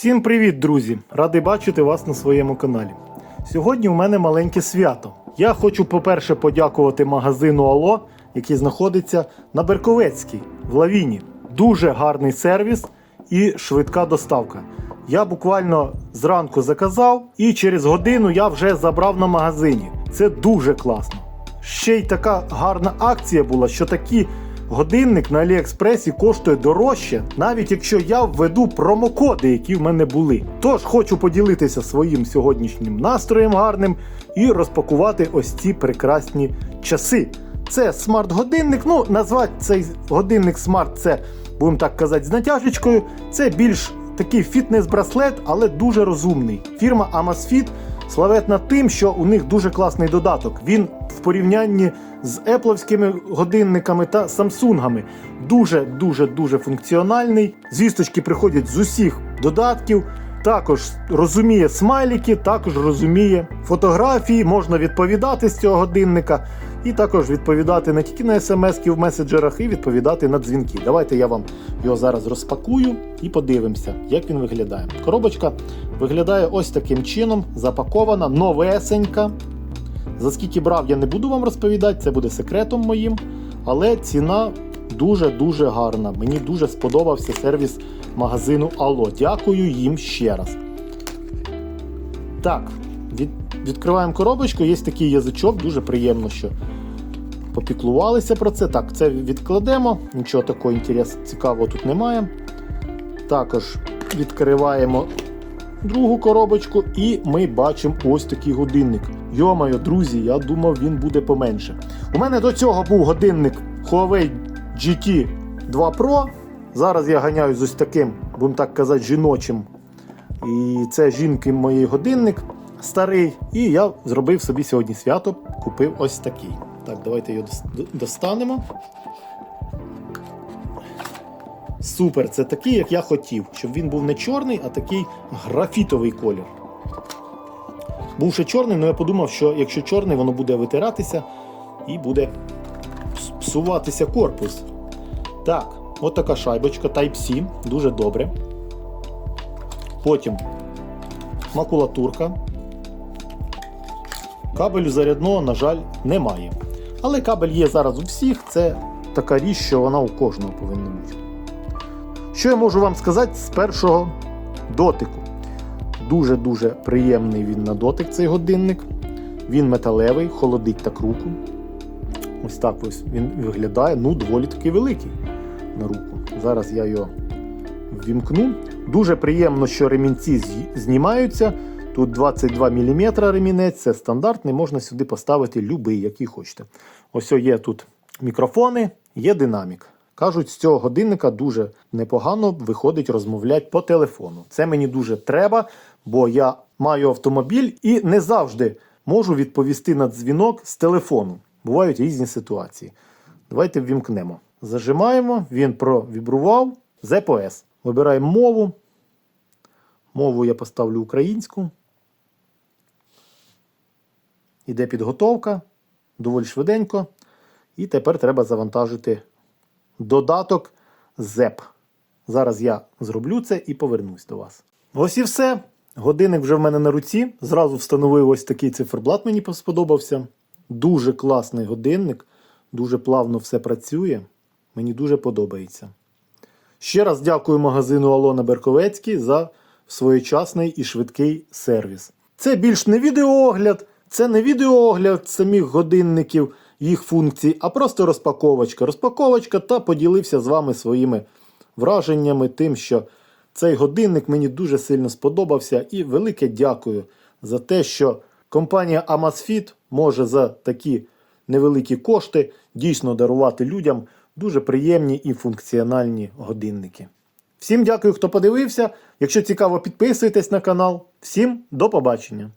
Всім привіт, друзі! Радий бачити вас на своєму каналі. Сьогодні у мене маленьке свято. Я хочу, по-перше, подякувати магазину Ало, який знаходиться на Берковецькій в Лавіні. Дуже гарний сервіс і швидка доставка. Я буквально зранку заказав, і через годину я вже забрав на магазині. Це дуже класно. Ще й така гарна акція була, що такі годинник на Аліекспресі коштує дорожче, навіть якщо я введу промокоди, які в мене були. Тож хочу поділитися своїм сьогоднішнім настроєм гарним і розпакувати ось ці прекрасні часи. Це смарт-годинник. Ну, назвати цей годинник смарт, це будемо так казати, з натяжечкою. Це більш такий фітнес-браслет, але дуже розумний. Фірма Amazfit славетна тим, що у них дуже класний додаток. Він в порівнянні з епловськими годинниками та самсунгами дуже дуже функціональний. Звісточки приходять з усіх додатків. Також розуміє смайлики, також розуміє фотографії, можна відповідати з цього годинника, і також відповідати не тільки на смс в меседжерах, і відповідати на дзвінки. Давайте я вам його зараз розпакую і подивимося, як він виглядає. Коробочка виглядає ось таким чином, запакована, новесенька. За скільки брав, я не буду вам розповідати, це буде секретом моїм. Але ціна дуже-дуже гарна. Мені дуже сподобався сервіс магазину Алло. Дякую їм ще раз. Так, від, відкриваємо коробочку, є такий язичок, дуже приємно, що попіклувалися про це. Так, це відкладемо, нічого такого цікавого тут немає. Також відкриваємо другу коробочку, і ми бачимо ось такий годинник. Йомайо, друзі, я думав, він буде поменше. У мене до цього був годинник Huawei GT 2 Pro. Зараз я ганяю з ось таким, будемо так казати, жіночим. І це жінки моєї годинник старий. І я зробив собі сьогодні свято, купив ось такий. Так, давайте його достанемо. Супер, це такий, як я хотів, щоб він був не чорний, а такий графітовий колір. Був ще чорний, але я подумав, що якщо чорний, воно буде витиратися і буде псуватися корпус. Так, от така шайбочка Type-C, дуже добре. Потім макулатурка. Кабелю зарядного, на жаль, немає. Але кабель є зараз у всіх, це така річ, що вона у кожного повинна бути. Що я можу вам сказати з першого дотику? Дуже-дуже приємний він на дотик, цей годинник. Він металевий, холодить так руку. Ось так ось він виглядає, ну, доволі таки великий на руку. Зараз я його ввімкну. Дуже приємно, що ремінці знімаються. Тут 22 мм ремінець, це стандартний, можна сюди поставити будь-який, який хочете. Ось є тут мікрофони, є динамік. Кажуть, з цього годинника дуже непогано виходить розмовляти по телефону. Це мені дуже треба, бо я маю автомобіль і не завжди можу відповісти на дзвінок з телефону. Бувають різні ситуації. Давайте ввімкнемо. Зажимаємо, він провібрував. ZPS. Вибираємо мову. Мову я поставлю українську. Іде підготовка. Доволі швиденько. І тепер треба завантажити додаток ZEP. Зараз я зроблю це і повернусь до вас. Ось і все. Годинник вже в мене на руці. Зразу встановив ось такий циферблат, мені сподобався. Дуже класний годинник, дуже плавно все працює. Мені дуже подобається. Ще раз дякую магазину Алона Берковецький за своєчасний і швидкий сервіс. Це більш не відеоогляд, це не відеоогляд самих годинників, їх функцій, а просто розпаковочка. Розпаковочка та поділився з вами своїми враженнями, тим, що цей годинник мені дуже сильно сподобався. І велике дякую за те, що компанія Amazfit може за такі невеликі кошти дійсно дарувати людям дуже приємні і функціональні годинники. Всім дякую, хто подивився. Якщо цікаво, підписуйтесь на канал. Всім до побачення!